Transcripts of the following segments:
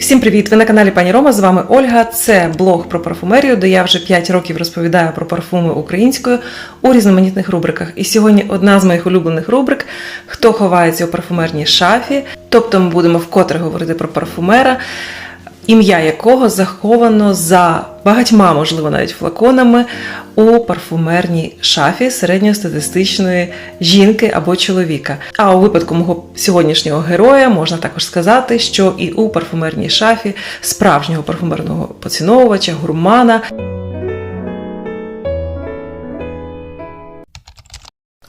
Всім привіт! Ви на каналі Пані Рома. З вами Ольга. Це блог про парфумерію, де я вже 5 років розповідаю про парфуми українською у різноманітних рубриках. І сьогодні одна з моїх улюблених рубрик Хто ховається у парфумерній шафі. Тобто ми будемо вкотре говорити про парфумера, ім'я якого заховано за багатьма, можливо, навіть флаконами у парфумерній шафі середньостатистичної жінки або чоловіка. А у випадку мого сьогоднішнього героя можна також сказати, що і у парфумерній шафі справжнього парфумерного поціновувача, гурмана.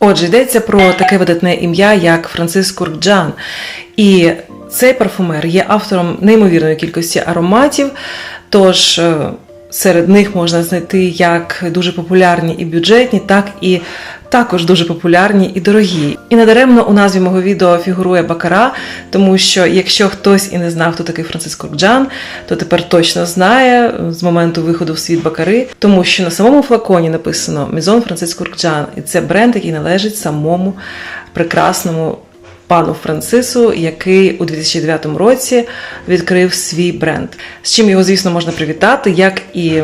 Отже, йдеться про таке видатне ім'я, як Франциск Куркджан. І цей парфумер є автором неймовірної кількості ароматів. Тож е, серед них можна знайти як дуже популярні і бюджетні, так і також дуже популярні і дорогі. І надаремно у назві мого відео фігурує Бакара, тому що якщо хтось і не знав, хто такий Франциск Куркджан, то тепер точно знає з моменту виходу в світ Бакари, тому що на самому флаконі написано Мізон Франциск Куркджан, і це бренд, який належить самому прекрасному пану Францису, який у 2009 році відкрив свій бренд. З чим його, звісно, можна привітати, як і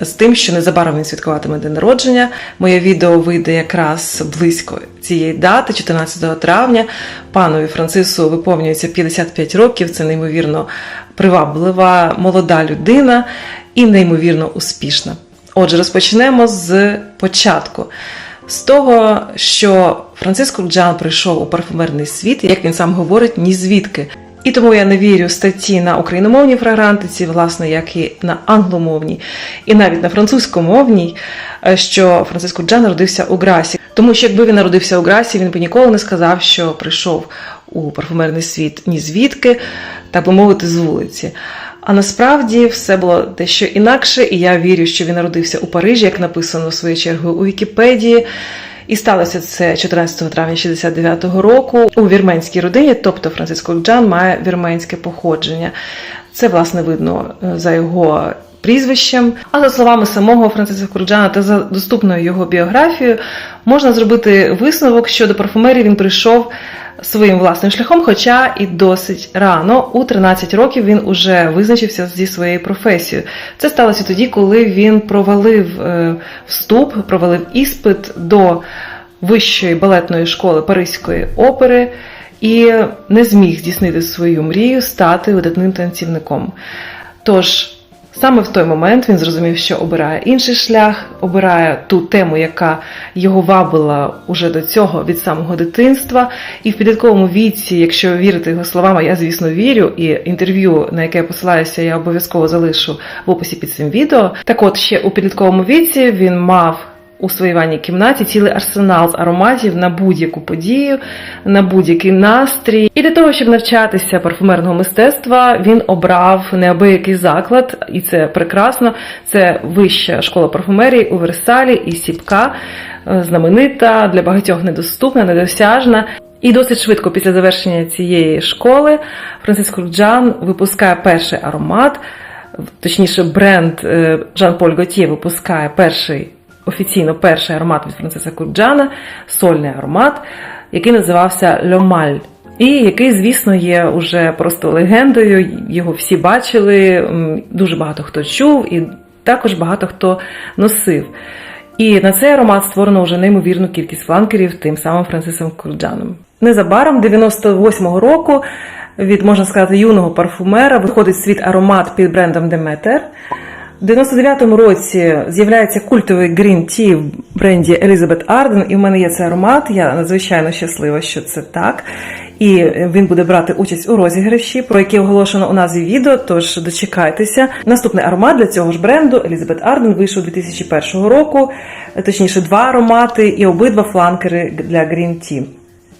з тим, що незабаром він святкуватиме день народження. Моє відео вийде якраз близько цієї дати, 14 травня. Панові Францису виповнюється 55 років. Це неймовірно приваблива молода людина і неймовірно успішна. Отже, розпочнемо з початку. З того, що Франциско Джан прийшов у парфумерний світ, як він сам говорить, ні звідки. І тому я не вірю статті на україномовній фрагрантиці, власне, як і на англомовній, і навіть на французькомовній, що Франциско Джан народився у Грасі. Тому що якби він народився у Грасі, він би ніколи не сказав, що прийшов у парфумерний світ ні звідки, так би мовити, з вулиці. А насправді все було дещо інакше, і я вірю, що він народився у Парижі, як написано своєю чергою у Вікіпедії. І сталося це 14 травня 69-го року у вірменській родині, тобто Франциско Джан має вірменське походження. Це, власне, видно за його прізвищем. А за словами самого Франциска Курджана та за доступною його біографією, можна зробити висновок, що до парфумерії він прийшов своїм власним шляхом, хоча і досить рано, у 13 років він уже визначився зі своєю професією. Це сталося тоді, коли він провалив вступ, провалив іспит до вищої балетної школи Паризької опери і не зміг здійснити свою мрію стати видатним танцівником. Тож, Саме в той момент він зрозумів, що обирає інший шлях, обирає ту тему, яка його вабила уже до цього від самого дитинства. І в підлітковому віці, якщо вірити його словам, я звісно вірю, і інтерв'ю, на яке я посилаюся, я обов'язково залишу в описі під цим відео. Так от ще у підлітковому віці він мав. У своїй ванній кімнаті цілий арсенал з ароматів на будь-яку подію, на будь-який настрій. І для того, щоб навчатися парфумерного мистецтва, він обрав неабиякий заклад, і це прекрасно. Це вища школа парфумерії у Версалі і Сіпка, знаменита, для багатьох недоступна, недосяжна. І досить швидко після завершення цієї школи Франциско Джан випускає перший аромат, точніше, бренд Жан-Поль Готьє випускає перший офіційно перший аромат від Франциса Курджана, сольний аромат, який називався Льомаль. І який, звісно, є уже просто легендою. Його всі бачили, дуже багато хто чув, і також багато хто носив. І на цей аромат створено вже неймовірну кількість фланкерів тим самим Францисом Курджаном. Незабаром 98-го року від можна сказати юного парфумера виходить світ аромат під брендом Demeter. У 99-му році з'являється культовий Green Tea в бренді Elizabeth Arden, і в мене є цей аромат. Я надзвичайно щаслива, що це так. І він буде брати участь у розіграші, про який оголошено у назві відео. Тож дочекайтеся. Наступний аромат для цього ж бренду Elizabeth Arden вийшов 2001 року, точніше, два аромати і обидва фланкери для Green Tea.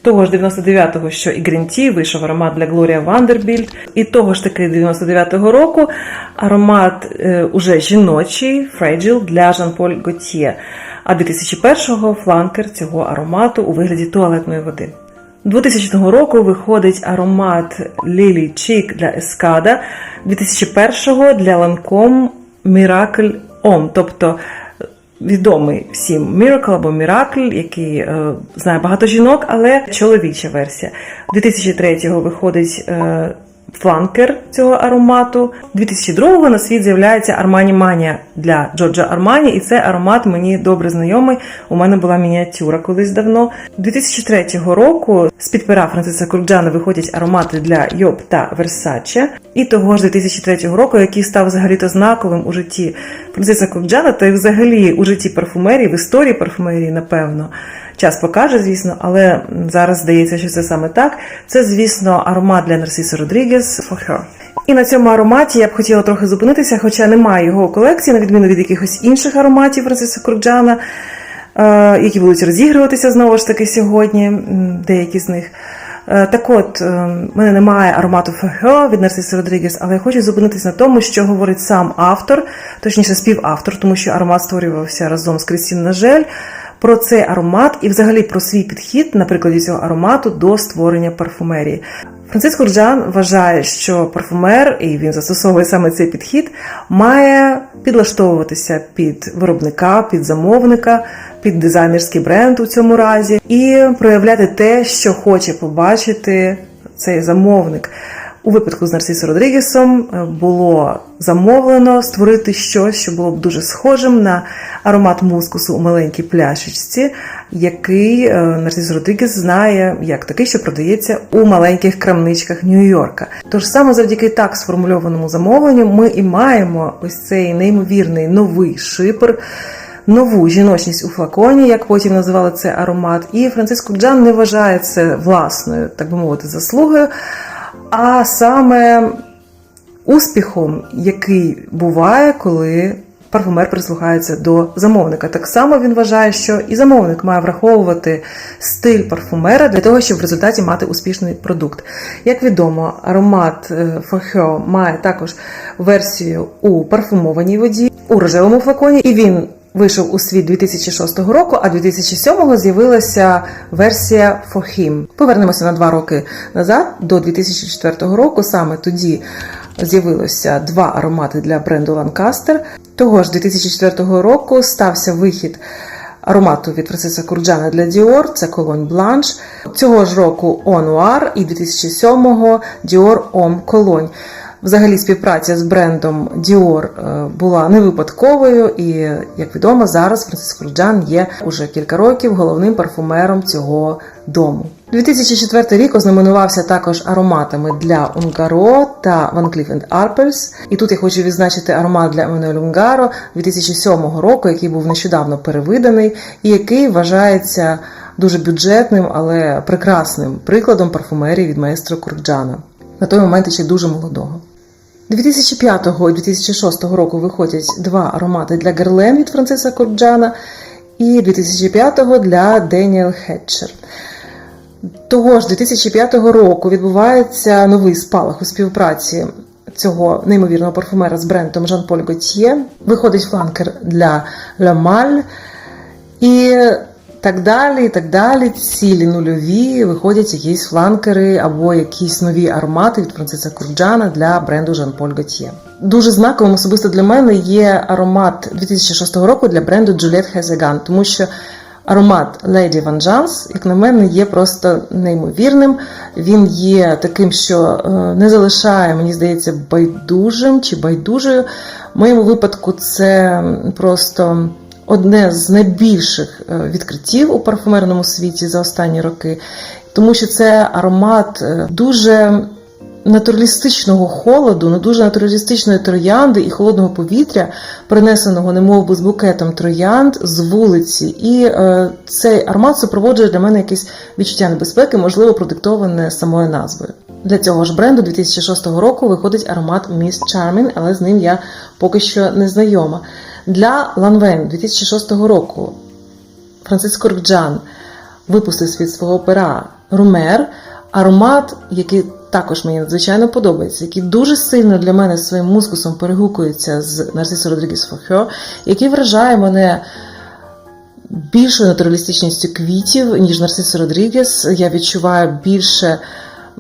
Того ж 99-го, що і Tea, вийшов аромат для Глорія Вандербільд. І того ж таки 99-го року аромат е, уже жіночий Fragile для Жан-Поль Готьє. А 2001-го фланкер цього аромату у вигляді туалетної води. 2000 року виходить аромат Lily Chic для Escada, 2001-го для Lancome Miracle Homme, тобто відомий всім Miracle або Miracle, який е, знає багато жінок, але чоловіча версія. 2003-го виходить е, фланкер цього аромату. 2002-го на світ з'являється Armani Mania для Джорджа Армані, і це аромат мені добре знайомий. У мене була мініатюра колись давно. 2003 року з-під пера Франциса Курджана виходять аромати для Йоб та Версаче. І того ж 2003 року, який став взагалі-то знаковим у житті Франциса Курджана, та й взагалі у житті парфумерії, в історії парфумерії, напевно. Час покаже, звісно, але зараз здається, що це саме так. Це, звісно, аромат для Нарсиса Родрігес For Her. І на цьому ароматі я б хотіла трохи зупинитися, хоча немає його у колекції, на відміну від якихось інших ароматів Франциса Курджана, е, які будуть розігруватися знову ж таки сьогодні, деякі з них. Е, Так от, е, в мене немає аромату Фехо від Нарциса Родрігес, але я хочу зупинитися на тому, що говорить сам автор, точніше співавтор, тому що аромат створювався разом з Крістін Нажель, про цей аромат і взагалі про свій підхід на прикладі цього аромату до створення парфумерії. Франциско Рджан вважає, що парфумер, і він застосовує саме цей підхід, має підлаштовуватися під виробника, під замовника, під дизайнерський бренд у цьому разі, і проявляти те, що хоче побачити цей замовник. У випадку з Нарсісо Родрігесом е, було замовлено створити щось, що було б дуже схожим на аромат мускусу у маленькій пляшечці, який е, Нарсіс Родрігес знає як такий, що продається у маленьких крамничках Нью-Йорка. Тож саме завдяки так сформульованому замовленню ми і маємо ось цей неймовірний новий шипер. Нову жіночність у флаконі, як потім називали цей аромат, і Франциско Джан не вважає це власною, так би мовити, заслугою, а саме успіхом, який буває, коли парфумер прислухається до замовника. Так само він вважає, що і замовник має враховувати стиль парфумера для того, щоб в результаті мати успішний продукт. Як відомо, аромат Фахьо має також версію у парфумованій воді у рожевому флаконі, і він. Вийшов у світ 2006 року, а 2007 з'явилася версія For Him. Повернемося на два роки назад, до 2004 року. Саме тоді з'явилося два аромати для бренду Lancaster. Того ж 2004 року стався вихід аромату від Франциса Курджана для Dior, це Cologne Blanche. Цього ж року Онуар і 2007-го Dior Homme Cologne. Взагалі співпраця з брендом Dior е, була не випадковою, і як відомо, зараз Францис Курджан є уже кілька років головним парфумером цього дому. 2004 рік ознаменувався також ароматами для Унгаро та Van Cleef Arpels. І тут я хочу відзначити аромат для Еммануель Унгаро 2007 року, який був нещодавно перевиданий, і який вважається дуже бюджетним, але прекрасним прикладом парфумерії від маестро Курджана. На той момент ще дуже молодого. 2005 і 2006 року виходять два аромати для Герлен від Франциса Курджана і 2005 для Деніел Хетчер. Того ж 2005 року відбувається новий спалах у співпраці цього неймовірного парфумера з брендом Жан-Поль Готьє. Виходить фланкер для Malle. І так далі, і так далі. Цілі нульові виходять якісь фланкери або якісь нові аромати від Франциса Курджана для бренду Jean-Paul Gaultier. Дуже знаковим особисто для мене є аромат 2006 року для бренду Juliette Hezegan, тому що аромат Lady Vengeance, як на мене, є просто неймовірним. Він є таким, що е, не залишає, мені здається, байдужим чи байдужою. В моєму випадку це просто одне з найбільших е, відкриттів у парфумерному світі за останні роки, тому що це аромат е, дуже натуралістичного холоду, ну дуже натуралістичної троянди і холодного повітря, принесеного немов би з букетом троянд з вулиці. І е, цей аромат супроводжує для мене якесь відчуття небезпеки, можливо, продиктоване самою назвою. Для цього ж бренду 2006 року виходить аромат Miss Charming, але з ним я поки що не знайома. Для Lanvin 2006 року Франциско Ркджан випустив з-під свого пера Румер, аромат, який також мені надзвичайно подобається, який дуже сильно для мене своїм мускусом перегукується з Нарсисо Родрігес Фохьо, який вражає мене більшою натуралістичністю квітів, ніж Нарсисо Родрігес. Я відчуваю більше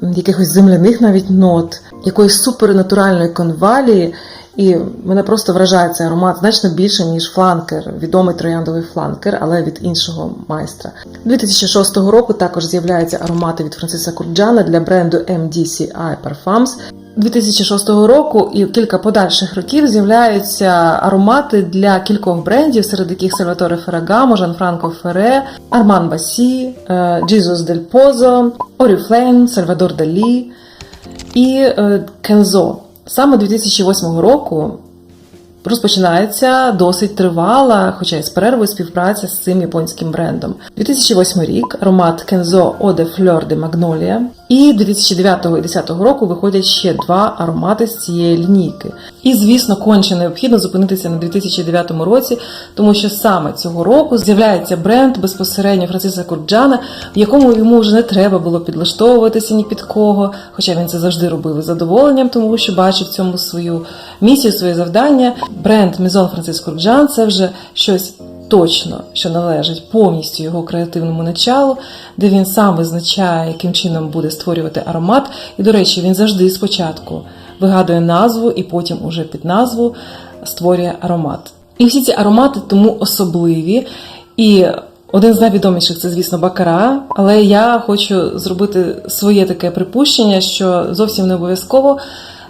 якихось земляних навіть нот. якоїсь супернатуральної конвалії. І мене просто вражає цей аромат значно більше, ніж фланкер, відомий трояндовий фланкер, але від іншого майстра. 2006 року також з'являються аромати від Франциса Курджана для бренду MDCI Parfums. 2006 року і кілька подальших років з'являються аромати для кількох брендів, серед яких Сальваторе Феррагамо, Жанфранко Ферре, Арман Басі, Jesus Del Pozo, Oriflame, Сальвадор Далі і Кензо. Саме 2008 року розпочинається досить тривала, хоча й з перервою співпраця з цим японським брендом. 2008 рік аромат Кензо Оде Фльор де Magnolia. І 2009 і 2010 року виходять ще два аромати з цієї лінійки. І, звісно, конче необхідно зупинитися на 2009 році, тому що саме цього року з'являється бренд безпосередньо Франциса Курджана, в якому йому вже не треба було підлаштовуватися ні під кого, хоча він це завжди робив із задоволенням, тому що бачив цьому свою місію, своє завдання. Бренд Мізон Францис Курджан це вже щось точно, що належить повністю його креативному началу, де він сам визначає, яким чином буде створювати аромат. І, до речі, він завжди спочатку вигадує назву і потім уже під назву створює аромат. І всі ці аромати тому особливі. І один з найвідоміших це, звісно, бакара. Але я хочу зробити своє таке припущення, що зовсім не обов'язково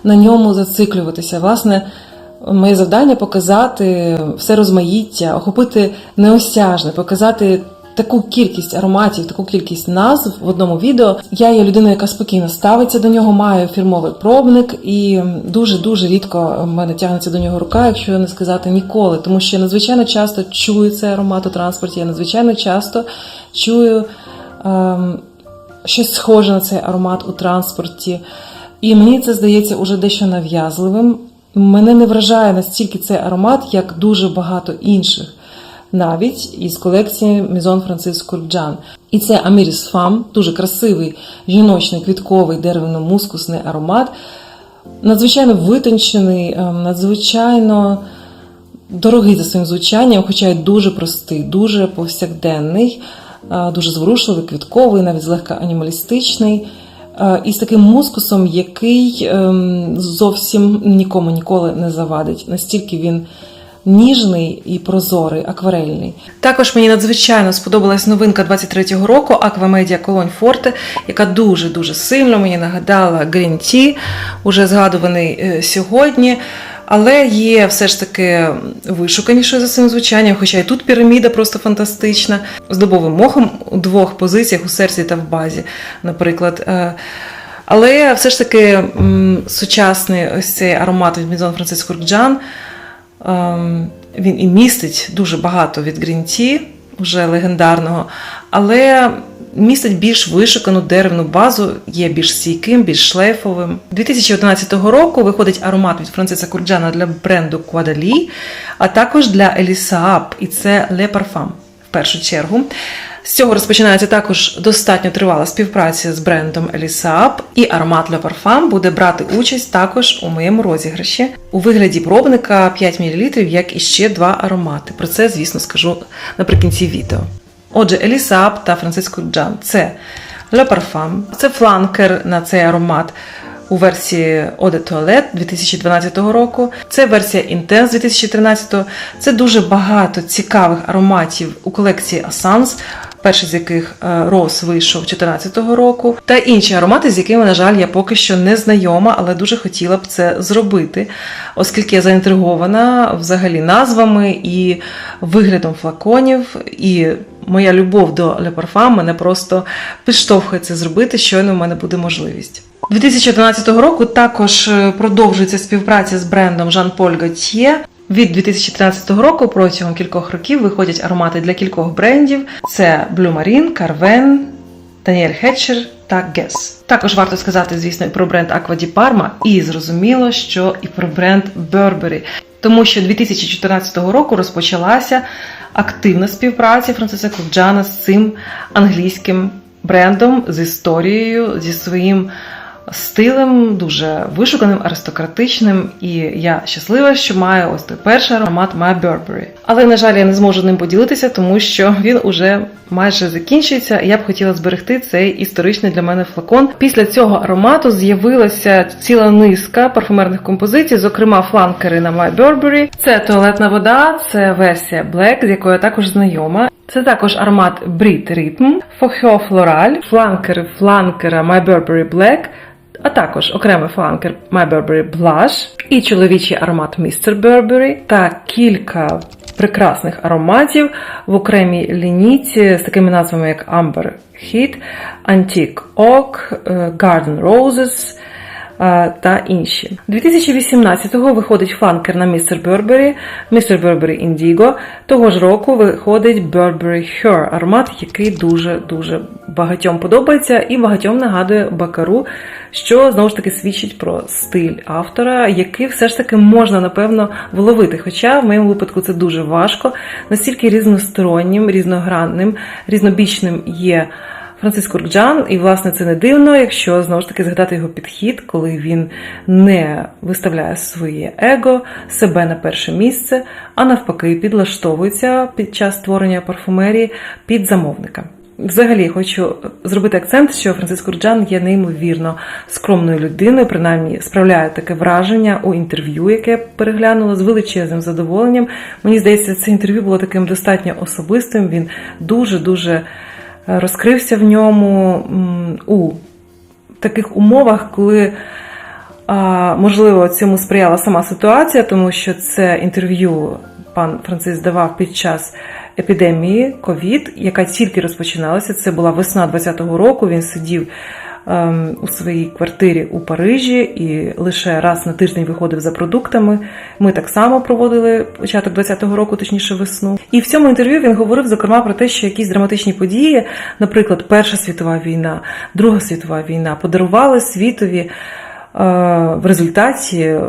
на ньому зациклюватися. Власне, моє завдання показати все розмаїття, охопити неосяжне, показати таку кількість ароматів, таку кількість назв в одному відео. Я є людина, яка спокійно ставиться до нього, маю фірмовий пробник, і дуже дуже рідко в мене тягнеться до нього рука, якщо не сказати ніколи, тому що я надзвичайно часто чую цей аромат у транспорті, я надзвичайно часто чую ем, щось схоже на цей аромат у транспорті. І мені це здається уже дещо нав'язливим. Мене не вражає настільки цей аромат, як дуже багато інших, навіть із колекції Мізон Францис Курджан. І це Аміріс Фам, дуже красивий жіночний квітковий деревно-мускусний аромат, надзвичайно витончений, ем, надзвичайно дорогий за своїм звучанням, хоча й дуже простий, дуже повсякденний, е, дуже зворушливий, квітковий, навіть злегка анімалістичний. Е, І з таким мускусом, який ем, зовсім нікому ніколи не завадить. Настільки він ніжний і прозорий, акварельний. Також мені надзвичайно сподобалась новинка 23-го року Аквамедіа Колонь Форте, яка дуже дуже сильно мені нагадала Green Tea, уже згадуваний е, сьогодні. Але є все ж таки вишуканішою за своїм звучанням, хоча і тут піраміда просто фантастична, з дубовим мохом у двох позиціях у серці та в базі, наприклад. Е, Але все ж таки сучасний ось цей аромат від Мізон Францис Куркджан, ем, він і містить дуже багато від Tea, вже легендарного, але містить більш вишукану деревну базу, є більш стійким, більш шлейфовим. 2011 року виходить аромат від Франциса Курджана для бренду Quadali, а також для Elisa і це Le Parfum в першу чергу. З цього розпочинається також достатньо тривала співпраця з брендом Elisa і аромат Le Parfum буде брати участь також у моєму розіграші у вигляді пробника 5 мл, як і ще два аромати. Про це, звісно, скажу наприкінці відео. Отже, Елісап та Франциско Джан це Le Parfum, це фланкер на цей аромат у версії de Toilette 2012 року. Це версія Intense 2013. Це дуже багато цікавих ароматів у колекції Assance, перший з яких е, Rose вийшов 2014 року, та інші аромати, з якими, на жаль, я поки що не знайома, але дуже хотіла б це зробити, оскільки я заінтригована взагалі назвами і виглядом флаконів. і Моя любов до Le Parfum мене просто підштовхує це зробити, щойно в мене буде можливість. 2011 року також е, продовжується співпраця з брендом Jean-Paul Gaultier. Від 2013 року протягом кількох років виходять аромати для кількох брендів: це Blue Marine, Carven, Daniel Hatcher та Guess. Також варто сказати, звісно, і про бренд Aqua di Parma, і зрозуміло, що і про бренд Burberry. Тому що 2014 року розпочалася активна співпраця Франциса Курджана з цим англійським брендом, з історією, зі своїм стилем, дуже вишуканим, аристократичним. І я щаслива, що маю ось той перший аромат My Burberry. Але, на жаль, я не зможу ним поділитися, тому що він уже майже закінчується. Я б хотіла зберегти цей історичний для мене флакон. Після цього аромату з'явилася ціла низка парфумерних композицій, зокрема фланкери на My Burberry. Це туалетна вода, це версія Black, з якою я також знайома. Це також аромат Brit Rhythm, Fauxo Floral, фланкери фланкера My Burberry Black, а також окремий фланкер My Burberry Blush і чоловічий аромат Mr. Burberry та кілька прекрасних ароматів в окремій лінійці з такими назвами як Amber Heat, Antique Oak, Garden Roses та інші. 2018-го виходить фланкер на Mr. Burberry, Mr. Burberry Indigo. Того ж року виходить Burberry Her, аромат, який дуже-дуже багатьом подобається і багатьом нагадує Бакару, що знову ж таки свідчить про стиль автора, який все ж таки можна, напевно, вловити. Хоча в моєму випадку це дуже важко, настільки різностороннім, різногранним, різнобічним є. Франциск Куркджан, і власне це не дивно, якщо знову ж таки згадати його підхід, коли він не виставляє своє его, себе на перше місце, а навпаки, підлаштовується під час створення парфумерії під замовника. Взагалі хочу зробити акцент, що Франциск Курджан є неймовірно скромною людиною, принаймні справляє таке враження у інтерв'ю, яке я переглянула з величезним задоволенням. Мені здається, це інтерв'ю було таким достатньо особистим. Він дуже дуже розкрився в ньому у таких умовах, коли, можливо, цьому сприяла сама ситуація, тому що це інтерв'ю пан Францис давав під час епідемії ковід, яка тільки розпочиналася. Це була весна 2020 року. Він сидів у своїй квартирі у Парижі і лише раз на тиждень виходив за продуктами. Ми так само проводили початок 2020 року, точніше весну. І в цьому інтерв'ю він говорив зокрема про те, що якісь драматичні події, наприклад, Перша світова війна, Друга світова війна, подарували світові е, в результаті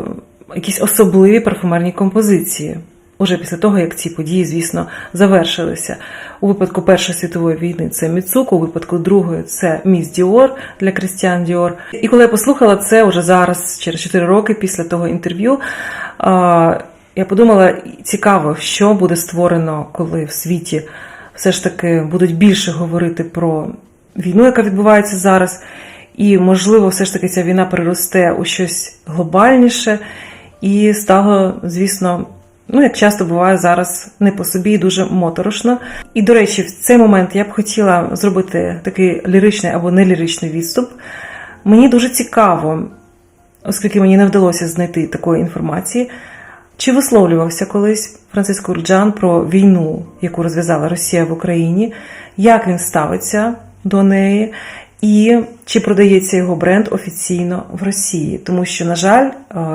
якісь особливі парфумерні композиції. Уже після того, як ці події, звісно, завершилися. У випадку Першої світової війни це Міцуко, у випадку Другої це Міс Діор для Крістіан Діор. І коли я послухала це уже зараз, через 4 роки після того інтерв'ю, я подумала, цікаво, що буде створено, коли в світі все ж таки будуть більше говорити про війну, яка відбувається зараз. І, можливо, все ж таки ця війна переросте у щось глобальніше і стало, звісно. Ну, як часто буває зараз не по собі і дуже моторошно. І, до речі, в цей момент я б хотіла зробити такий ліричний або неліричний відступ. Мені дуже цікаво, оскільки мені не вдалося знайти такої інформації, чи висловлювався колись Франциско Урджан про війну, яку розв'язала Росія в Україні, як він ставиться до неї, і чи продається його бренд офіційно в Росії, тому що, на жаль,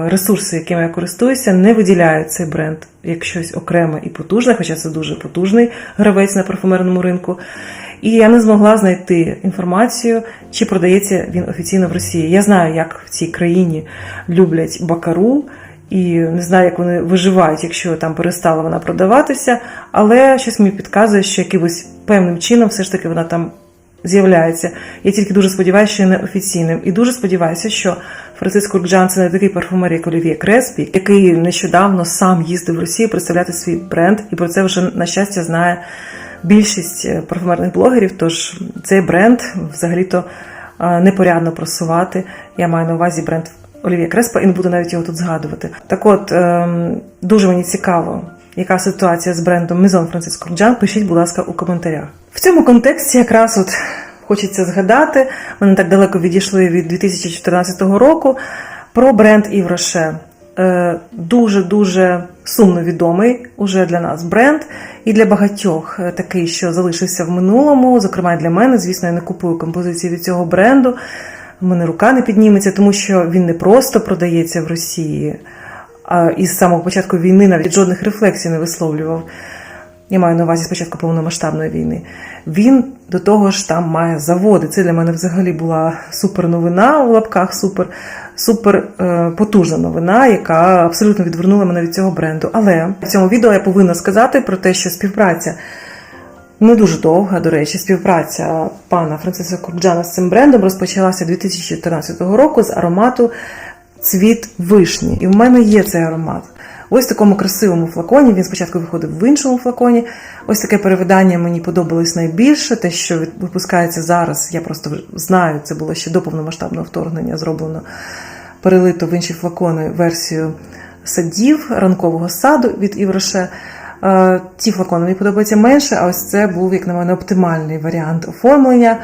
ресурси, якими я користуюся, не виділяють цей бренд як щось окреме і потужне, хоча це дуже потужний гравець на парфумерному ринку. І я не змогла знайти інформацію, чи продається він офіційно в Росії. Я знаю, як в цій країні люблять бакару. І не знаю, як вони виживають, якщо там перестала вона продаватися, але щось мені підказує, що якимось певним чином все ж таки вона там з'являється. Я тільки дуже сподіваюся, що не офіційним. І дуже сподіваюся, що Франциск Куркджан це не такий парфумер, як Олів'є Креспі, який нещодавно сам їздив в Росію представляти свій бренд, і про це вже на щастя знає більшість е, парфумерних блогерів. Тож цей бренд взагалі-то е, непорядно просувати. Я маю на увазі бренд. Олівія Креспа і не буду навіть його тут згадувати. Так от, ем, дуже мені цікаво, яка ситуація з брендом Maison Francisco Курджан, пишіть, будь ласка, у коментарях. В цьому контексті якраз от хочеться згадати, не так далеко відійшли від 2014 року про бренд Rocher. Дуже-дуже сумно відомий уже для нас бренд, і для багатьох е, такий, що залишився в минулому. Зокрема, для мене, звісно, я не купую композиції від цього бренду. У мене рука не підніметься, тому що він не просто продається в Росії, із самого початку війни навіть жодних рефлексій не висловлював. Я маю на увазі спочатку повномасштабної війни. Він до того ж там має заводи. Це для мене взагалі була супер новина у лапках, супер супер е, потужна новина, яка абсолютно відвернула мене від цього бренду. Але в цьому відео я повинна сказати про те, що співпраця Не дуже довга, до речі, співпраця пана Франциса Курджана з цим брендом розпочалася 2014 року з аромату Цвіт вишні. І в мене є цей аромат. Ось в такому красивому флаконі. Він спочатку виходив в іншому флаконі. Ось таке перевидання мені подобалось найбільше. Те, що випускається зараз, я просто знаю, це було ще до повномасштабного вторгнення зроблено, перелито в інші флакони версію садів ранкового саду від Івроше. Ті флакони мені подобаються менше, а ось це був, як на мене, оптимальний варіант оформлення.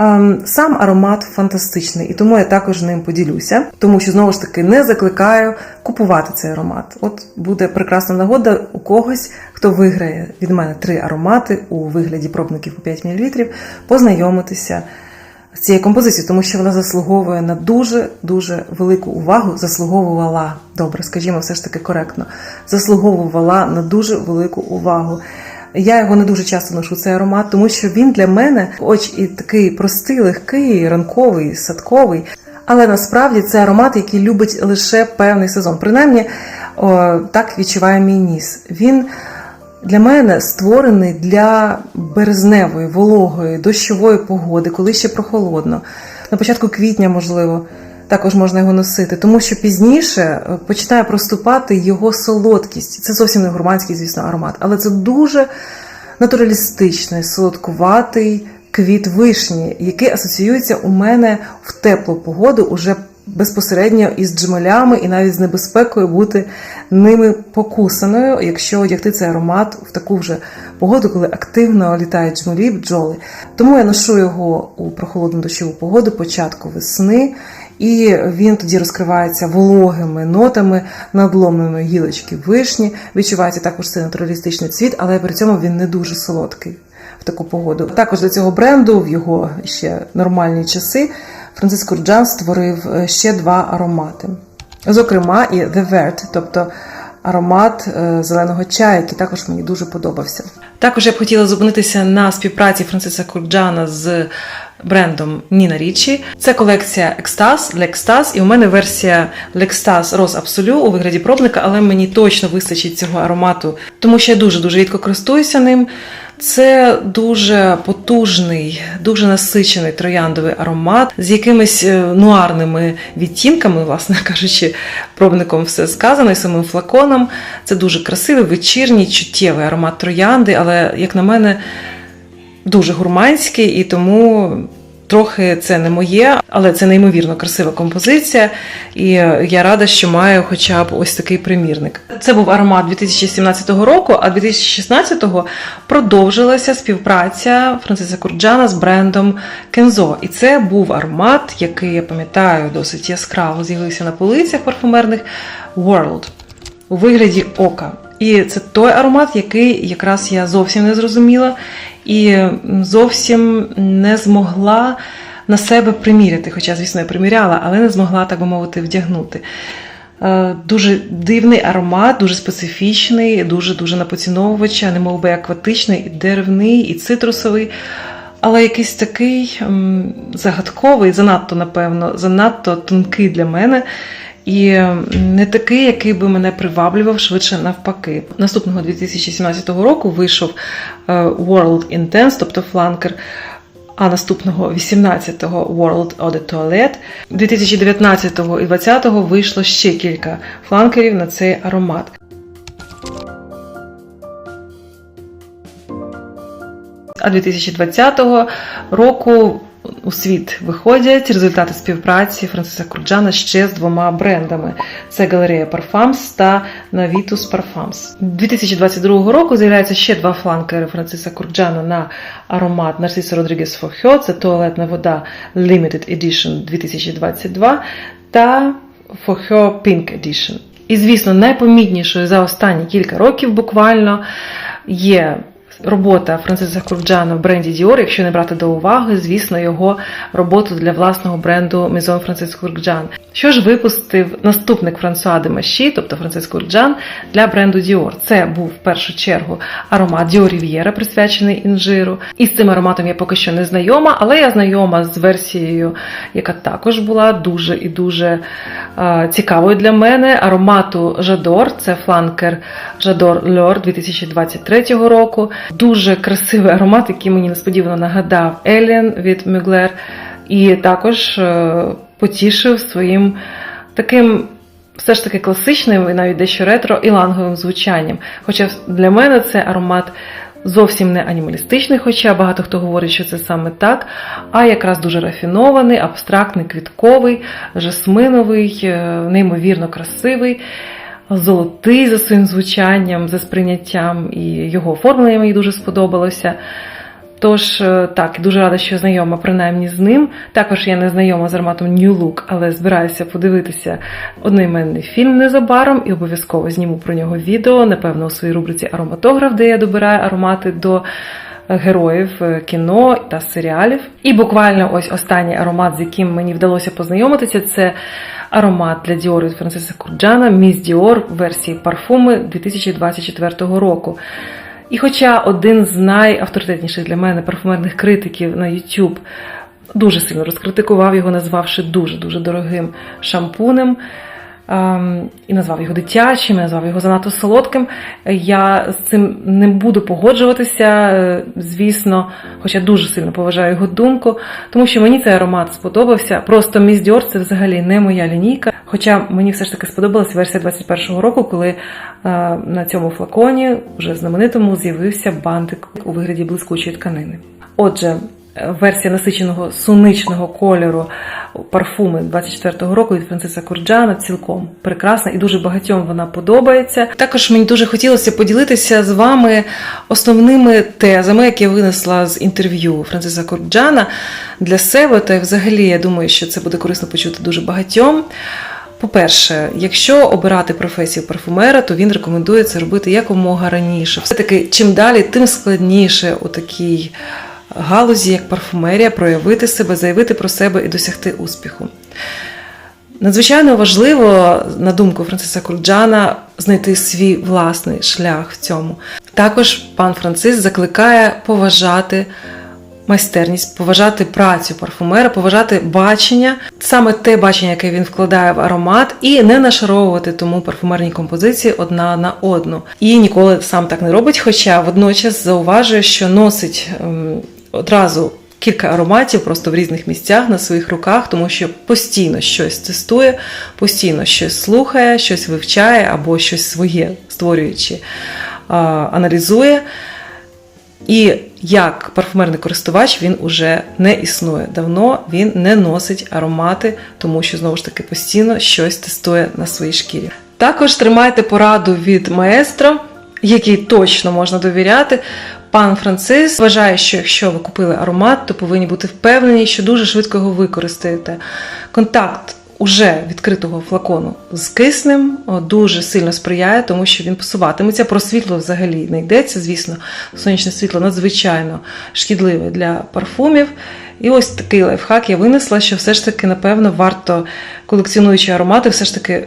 Ем, Сам аромат фантастичний, і тому я також ним поділюся, тому що знову ж таки не закликаю купувати цей аромат. От буде прекрасна нагода у когось, хто виграє від мене три аромати у вигляді пробників по 5 мл, познайомитися з цією композицією, тому що вона заслуговує на дуже дуже велику увагу. Заслуговувала добре, скажімо, все ж таки коректно. Заслуговувала на дуже велику увагу. Я його не дуже часто ношу цей аромат, тому що він для мене, хоч і такий простий, легкий, ранковий, садковий. Але насправді це аромат, який любить лише певний сезон. Принаймні, о, так відчуває мій ніс. Він для мене створений для березневої, вологої, дощової погоди, коли ще прохолодно. На початку квітня, можливо, також можна його носити, тому що пізніше е, починає проступати його солодкість. Це зовсім не гурманський, звісно, аромат, але це дуже натуралістичний, солодкуватий квіт вишні, який асоціюється у мене в теплу погоду уже безпосередньо із джмелями і навіть з небезпекою бути ними покусаною, якщо одягти цей аромат в таку вже погоду, коли активно літають джмелі, бджоли. Тому я ношу його у прохолодну дощову погоду, початку весни. І він тоді розкривається вологими нотами, надломленої гілочки вишні. Відчувається також цей натуралістичний цвіт, але при цьому він не дуже солодкий в таку погоду. Також для цього бренду в його ще нормальні часи Франциск Курджан створив е, ще два аромати. Зокрема, і The Vert, тобто аромат е, зеленого чаю, який також мені дуже подобався. Також я б хотіла зупинитися на співпраці Франциса Курджана з брендом Ніна Річі. Це колекція Екстаз, Лекстаз, і у мене версія Лекстаз Роз Абсолю у вигляді пробника, але мені точно вистачить цього аромату, тому що я дуже-дуже рідко користуюся ним. Це дуже потужний, дуже насичений трояндовий аромат з якимись е, нуарними відтінками, власне кажучи, пробником все сказано і самим флаконом. Це дуже красивий, вечірній, чуттєвий аромат троянди, але, як на мене, дуже гурманський, і тому трохи це не моє, але це неймовірно красива композиція. І я рада, що маю хоча б ось такий примірник. Це був аромат 2017 року, а 2016-го продовжилася співпраця Франциса Курджана з брендом Кензо. І це був аромат, який я пам'ятаю досить яскраво з'явився на полицях парфумерних World у вигляді ока. І це той аромат, який якраз я зовсім не зрозуміла і зовсім не змогла на себе приміряти. Хоча, звісно, я приміряла, але не змогла, так би мовити, вдягнути. Е, Дуже дивний аромат, дуже специфічний, дуже дуже на поціновувача, немов би акватичний, і деревний, і цитрусовий. Але якийсь такий загадковий, занадто, напевно, занадто тонкий для мене. І не такий, який би мене приваблював швидше навпаки. Наступного 2017 року вийшов е, World Intense, тобто фланкер. А наступного 18-го World Eau de Toilette. 2019-го і 20-го вийшло ще кілька фланкерів на цей аромат. А 2020 року у світ виходять результати співпраці Франциса Курджана ще з двома брендами: це галерея Parfums та Navitus Parfums. 2022 року з'являються ще два фланкери Франциса Курджана на аромат Нарцисо Родрігес Фохьо. Це туалетна вода Limited Edition 2022 та Фохьо Pink Edition. І, звісно, найпомітнішою за останні кілька років буквально є робота Франциса Курджана в бренді Dior, якщо не брати до уваги, звісно, його роботу для власного бренду Maison Francis Kurkdjian. Що ж випустив наступник Франсуа де Маші, тобто Франциско Урджан, для бренду Dior? Це був в першу чергу аромат Dior Riviera, присвячений інжиру. І з цим ароматом я поки що не знайома, але я знайома з версією, яка також була дуже і дуже е, цікавою для мене. Аромату Жадор, це фланкер Жадор Льор 2023 року. Дуже красивий аромат, який мені несподівано нагадав Еліан від Мюглер. І також е, потішив своїм таким все ж таки класичним і навіть дещо ретро іланговим звучанням. Хоча для мене це аромат зовсім не анімалістичний, хоча багато хто говорить, що це саме так, а якраз дуже рафінований, абстрактний, квітковий, жасминовий, е, неймовірно красивий. Золотий за своїм звучанням, за сприйняттям, і його оформлення мені дуже сподобалося. Тож, е, так, дуже рада, що знайома принаймні з ним. Також я не знайома з ароматом New Look, але збираюся подивитися одноіменний фільм незабаром і обов'язково зніму про нього відео, напевно, у своїй рубриці Ароматограф, де я добираю аромати до героїв е, кіно та серіалів. І буквально ось останній аромат, з яким мені вдалося познайомитися, це аромат для Dior від Франциса Курджана Міс Dior версії парфуми 2024 року. І хоча один з найавторитетніших для мене парфумерних критиків на YouTube дуже сильно розкритикував його, назвавши дуже-дуже дорогим шампунем, ем, і назвав його дитячим, і назвав його занадто солодким. Я з цим не буду погоджуватися, е, звісно, хоча дуже сильно поважаю його думку, тому що мені цей аромат сподобався. Просто Міс Dior це взагалі не моя лінійка. Хоча мені все ж таки сподобалась версія 21-го року, коли е, на цьому флаконі, вже знаменитому, з'явився бантик у вигляді блискучої тканини. Отже, версія насиченого суничного кольору парфуми 24-го року від Франциса Курджана цілком прекрасна і дуже багатьом вона подобається. Також мені дуже хотілося поділитися з вами основними тезами, які я винесла з інтерв'ю Франциса Курджана для себе. Та й взагалі я думаю, що це буде корисно почути дуже багатьом. По-перше, якщо обирати професію парфумера, то він рекомендує це робити якомога раніше. Все-таки, чим далі, тим складніше у такій галузі, як парфумерія, проявити себе, заявити про себе і досягти успіху. Надзвичайно важливо, на думку Франциса Курджана, знайти свій власний шлях в цьому. Також пан Францис закликає поважати майстерність, поважати працю парфумера, поважати бачення, саме те бачення, яке він вкладає в аромат, і не нашаровувати тому парфумерні композиції одна на одну. І ніколи сам так не робить, хоча водночас зауважує, що носить ем, одразу. Кілька ароматів просто в різних місцях на своїх руках, тому що постійно щось тестує, постійно щось слухає, щось вивчає або щось своє створюючи, аналізує. І як парфумерний користувач він уже не існує. Давно він не носить аромати, тому що знову ж таки постійно щось тестує на своїй шкірі. Також тримайте пораду від маестро, який точно можна довіряти. Пан Францис вважає, що якщо ви купили аромат, то повинні бути впевнені, що дуже швидко його використаєте. Контакт уже відкритого флакону з киснем дуже сильно сприяє, тому що він посуватиметься. Про світло взагалі не йдеться. Звісно, сонячне світло надзвичайно шкідливе для парфумів. І ось такий лайфхак я винесла, що все ж таки, напевно, варто колекціонуючи аромати, все ж таки.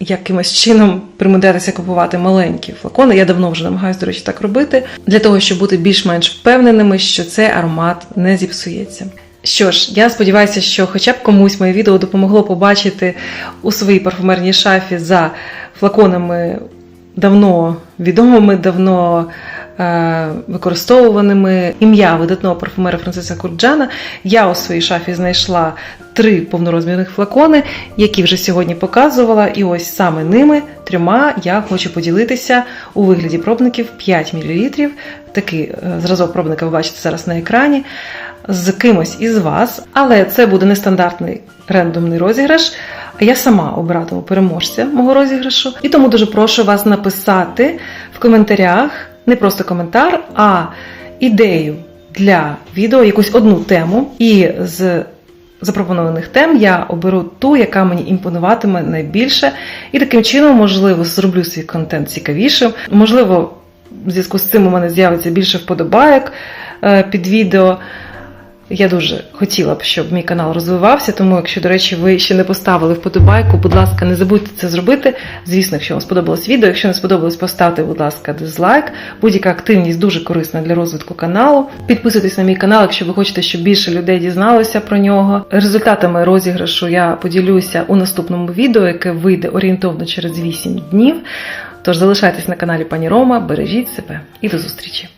Якимось чином примудрятися купувати маленькі флакони. Я давно вже намагаюся, до речі, так робити, для того, щоб бути більш-менш впевненими, що цей аромат не зіпсується. Що ж, я сподіваюся, що хоча б комусь моє відео допомогло побачити у своїй парфумерній шафі за флаконами давно відомими, давно використовуваними ім'я видатного парфумера Франциса Курджана. Я у своїй шафі знайшла три повнорозмірних флакони, які вже сьогодні показувала. І ось саме ними трьома я хочу поділитися у вигляді пробників 5 мл. Такий е, зразок пробника ви бачите зараз на екрані з кимось із вас, але це буде нестандартний рендомний розіграш. Я сама обиратиму переможця мого розіграшу. І тому дуже прошу вас написати в коментарях не просто коментар, а ідею для відео, якусь одну тему. І з запропонованих тем я оберу ту, яка мені імпонуватиме найбільше. І таким чином, можливо, зроблю свій контент цікавішим. Можливо, в зв'язку з цим у мене з'явиться більше вподобайок е, під відео. Я дуже хотіла б, щоб мій канал розвивався. Тому, якщо, до речі, ви ще не поставили вподобайку, будь ласка, не забудьте це зробити. Звісно, якщо вам сподобалось відео. Якщо не сподобалось, поставте, будь ласка, дизлайк. Будь-яка активність дуже корисна для розвитку каналу. Підписуйтесь на мій канал, якщо ви хочете, щоб більше людей дізналося про нього. Результатами розіграшу я поділюся у наступному відео, яке вийде орієнтовно через 8 днів. Тож залишайтесь на каналі пані Рома, бережіть себе і до зустрічі!